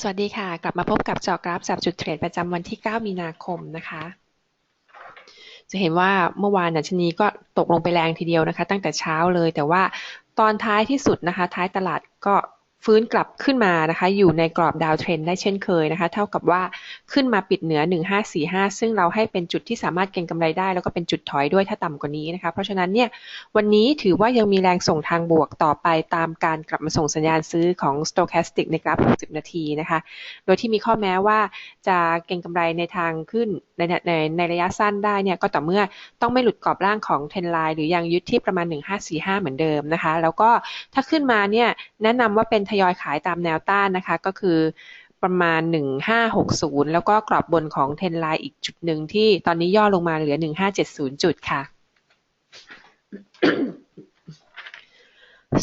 สวัสดีค่ะ กลับมาพบกับจอกราฟจับจุดเทรดประจำวันที่ 9 มีนาคมนะคะ จะเห็นว่าเมื่อวานนัชนีก็ตกลงไปแรงทีเดียวนะคะ ตั้งแต่เช้าเลย แต่ว่าตอนท้ายที่สุดนะคะ ท้ายตลาดก็ฟื้นกลับขึ้นมานะคะ อยู่ในกรอบดาวเทรนได้เช่นเคยนะคะ เท่ากับว่า ขึ้นมาปิดเหนือ 1545 ซึ่งเราให้เป็นจุดที่สามารถเก็งกำไรได้ แล้วก็เป็นจุดถอยด้วยถ้าต่ำกว่านี้นะคะ เพราะฉะนั้นเนี่ยวันนี้ถือว่ายังมีแรงส่งทางบวกต่อไปตามการกลับมาส่งสัญญาณซื้อของ Stochastic ในกราฟ 60 นาทีนะคะ โดยที่มีข้อแม้ว่าจะเก็งกำไรในทางขึ้นในในในระยะสั้นได้เนี่ยก็ต่อเมื่อต้องไม่หลุดกรอบล่างของเทนไลน์หรือยังยึดที่ประมาณ 1545 เหมือนเดิมนะคะ แล้วก็ถ้าขึ้นมาเนี่ยแนะนำว่าเป็นทยอยขายตามแนวต้านนะคะก็คือ ประมาณ 1560 แล้วก็กรอบบนของเทนไลน์อีกจุดหนึ่งที่ตอนนี้ย่อลงมาเหลือ 1570 จุดค่ะ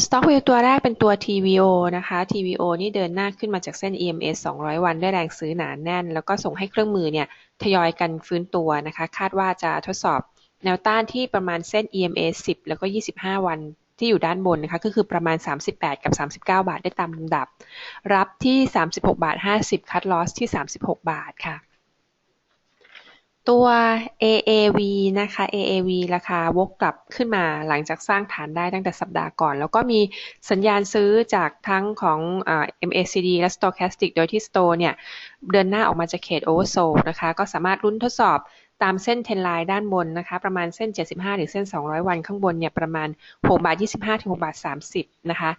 Stock View ตัวแรกเป็นตัว TVO นะคะ TVO นี่เดินหน้าขึ้นมาจากเส้น EMS 200 วันด้วยแรงซื้อหนานแน่น แล้วก็ส่งให้เครื่องมือเนี่ยทยอยกันฟื้นตัวนะคะ คาดว่าจะทดสอบแนวต้านที่ประมาณเส้น EMA 10 แล้วก็ 25 วัน ที่อยู่ด้านบนนะคะก็คือประมาณ 38 กับ 39 บาทได้ตามลำดับ รับที่ 36 บาท 50 คัดลอสที่ 36 บาทค่ะ ตัว AAV นะคะ AAV ราคาวกกลับขึ้นมาหลังจากสร้างฐานได้ตั้งแต่สัปดาห์ก่อน แล้วก็มีสัญญาณซื้อจากทั้งของ MACD และ Stochastic โดยที่ Store เนี่ยเดินหน้าออกมาจากเขต Oversold นะคะ ก็สามารถลุ้นทดสอบ ตามเส้นเทนไลน์ด้านบนนะคะ ประมาณเส้น 75 หรือเส้น 200 วันข้างบนเนี่ยประมาณ6บาท25 ถึง6บาท30 นะคะ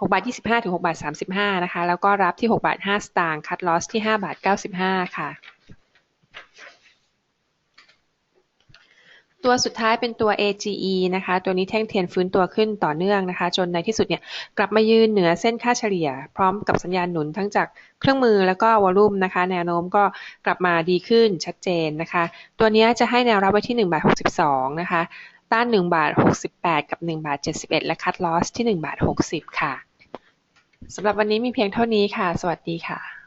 6บาท25 ถึง6บาท35 นะคะ แล้วก็รับที่6บาท5สตางค์คัดลอสที่5บาท95 ค่ะ ตัวสุดท้ายเป็นตัว AGE นะคะ ตัวนี้แท่งเทียนฟื้นตัวขึ้นต่อเนื่องนะคะ จนในที่สุดเนี่ยกลับมายืนเหนือเส้นค่าเฉลี่ย พร้อมกับสัญญาณหนุนทั้งจากเครื่องมือแล้วก็วอลุ่มนะคะ แนวโน้มก็กลับมาดีขึ้นชัดเจนนะคะ ตัวนี้จะให้แนวรับไว้ที่1บาท62 นะคะ ต้าน1บาท68 กับ1บาท71 และคัดลอสที่1บาท60 ค่ะสำหรับวันนี้มีเพียงเท่านี้ค่ะ สวัสดีค่ะ